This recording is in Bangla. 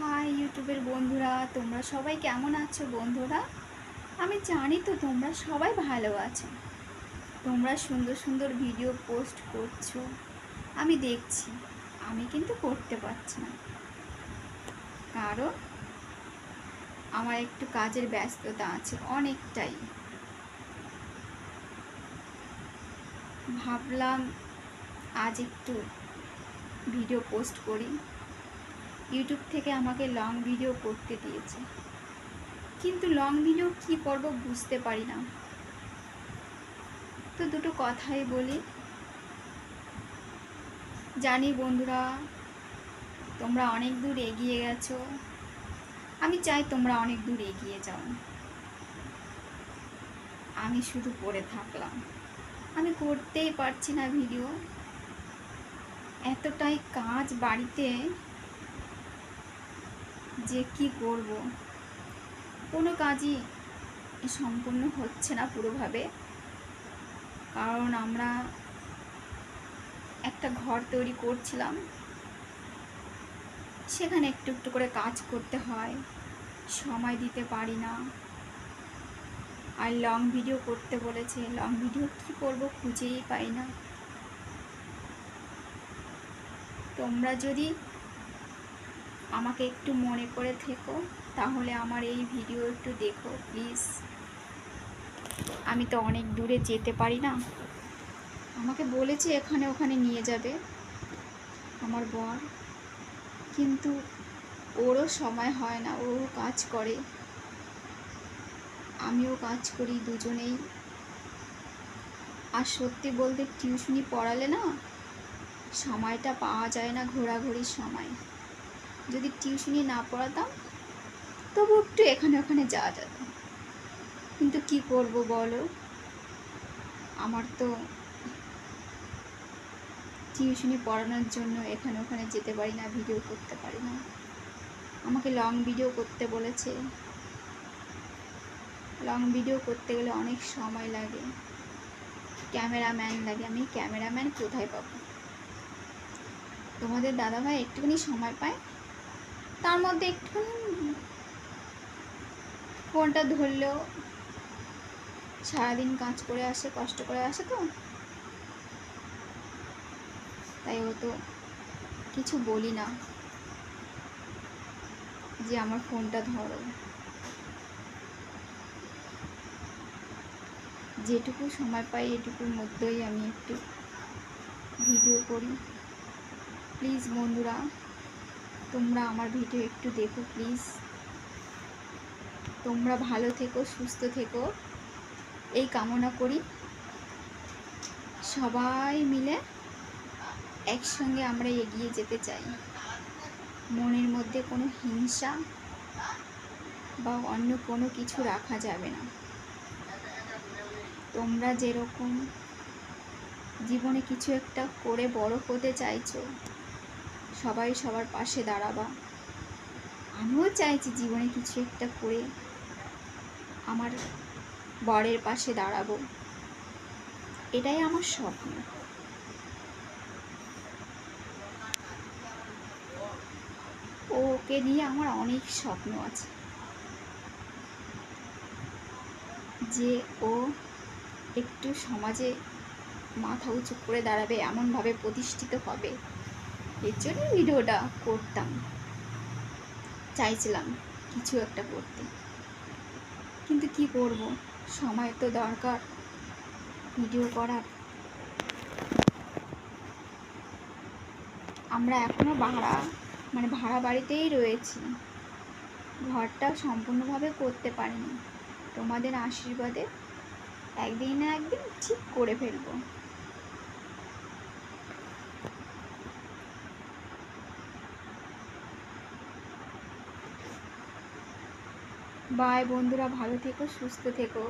হাই ইউটিউবের বন্ধুরা, তোমরা সবাই কেমন আছো বন্ধুরা? আমি জানি তো তোমরা সবাই ভালো আছো। তোমরা সুন্দর সুন্দর ভিডিও পোস্ট করছ। আমি দেখছি, আমি কিন্তু করতে পারছি না। কারণ আমার একটু কাজের ব্যস্ততা আছে অনেকটাই। ভাবলাম আজ একটু ভিডিও পোস্ট করি। ইউটিউব থেকে আমাকে লং ভিডিও করতে দিয়েছে। কিন্তু লং ভিডিও কি করব বুঝতে পারি না। তো দুটো কথাই বলি। জানি বন্ধুরা, তোমরা অনেক দূর এগিয়ে গেছো। আমি চাই তোমরা অনেক দূর এগিয়ে যাও। আমি শুধু পড়ে থাকলাম। আমি করতেই পারছি না ভিডিও এতটাই কাজ বাড়িতে যে কি করব? কোনো কাজই সম্পূর্ণ হচ্ছে না পুরোভাবে। কারণ আমরা একটা ঘর তৈরি করছিলাম। সেখানে একটু একটু করে কাজ করতে হয়। সময় দিতে পারি না। আর লং ভিডিও করতে বলেছে। লং ভিডিও কী করব খুঁজেই পাই না। তোমরা যদি আমাকে একটু মনে করে থেকো, তাহলে আমার এই ভিডিও একটু দেখো, প্লিজ। আমি তো অনেক দূরে যেতে পারি না। আমাকে বলেছে এখানে ওখানে নিয়ে যাবে, আমার বর। কিন্তু ওরও সময় হয় না, ও কাজ করে। আমিও কাজ করি দুজনেই। আর সত্যি বলতে টিউশনি পড়ালে না, সময়টা পাওয়া যায় না ঘোরাঘুরির সময়। যদি টিউশনি না পড়াতাম, তবু একটু এখানে ওখানে যাওয়া যেত। কিন্তু কি করব বলো? আমার তো টিউশনি পড়ানোর জন্য এখানে ওখানে যেতে পারি না, ভিডিও করতে পারি না। আমাকে লং ভিডিও করতে বলেছে। লং ভিডিও করতে গেলে অনেক সময় লাগে। ক্যামেরাম্যান লাগে। আমি ক্যামেরাম্যান কোথায় পাবো? তোমাদের দাদাভাই একটুখানি সময় পায় তার মধ্যে একটুখানি ফোনটা ধরলেও সারাদিন কাজ করে আসে, কষ্ট করে আসে তো। তাই ও তো কিছু বলি না যে আমার ফোনটা ধরো। যেটুকু সময় পাই এটুকুর মধ্যেই আমি একটু ভিডিও করি। প্লিজ বন্ধুরা তোমরা আমার ভিডিও একটু দেখো প্লিজ তোমরা ভালো থেকো, সুস্থ থেকো। এই কামনা করি। সবাই মিলে একসঙ্গে আমরা এগিয়ে যেতে চাই। মনের মধ্যে কোনো হিংসা বা অন্য কোনো কিছু রাখা যাবে না। তোমরা যেরকম জীবনে কিছু একটা করে বড় হতে চাইছো সবাই সবার পাশে দাঁড়াবা। আমিও চাইছি জীবনে কিছু একটা করে আমার বরের পাশে দাঁড়াবো। এটাই আমার স্বপ্ন। ওকে নিয়ে আমার অনেক স্বপ্ন আছে। যে ও একটু সমাজে মাথা উঁচু করে দাঁড়াবে, এমনভাবে প্রতিষ্ঠিত হবে। এর জন্যই ভিডিওটা করতাম। চাইছিলাম কিছু একটা করতে। কিন্তু কি করব? সময় তো দরকার ভিডিও করার। আমরা এখনও ভাড়া মানে ভাড়া বাড়িতেই রয়েছি। ঘরটা সম্পূর্ণভাবে করতে পারিনি। তোমাদের আশীর্বাদে একদিন না একদিন ঠিক করে ফেলব। বাই বন্ধুরা ভালো থেকো সুস্থ থেকো।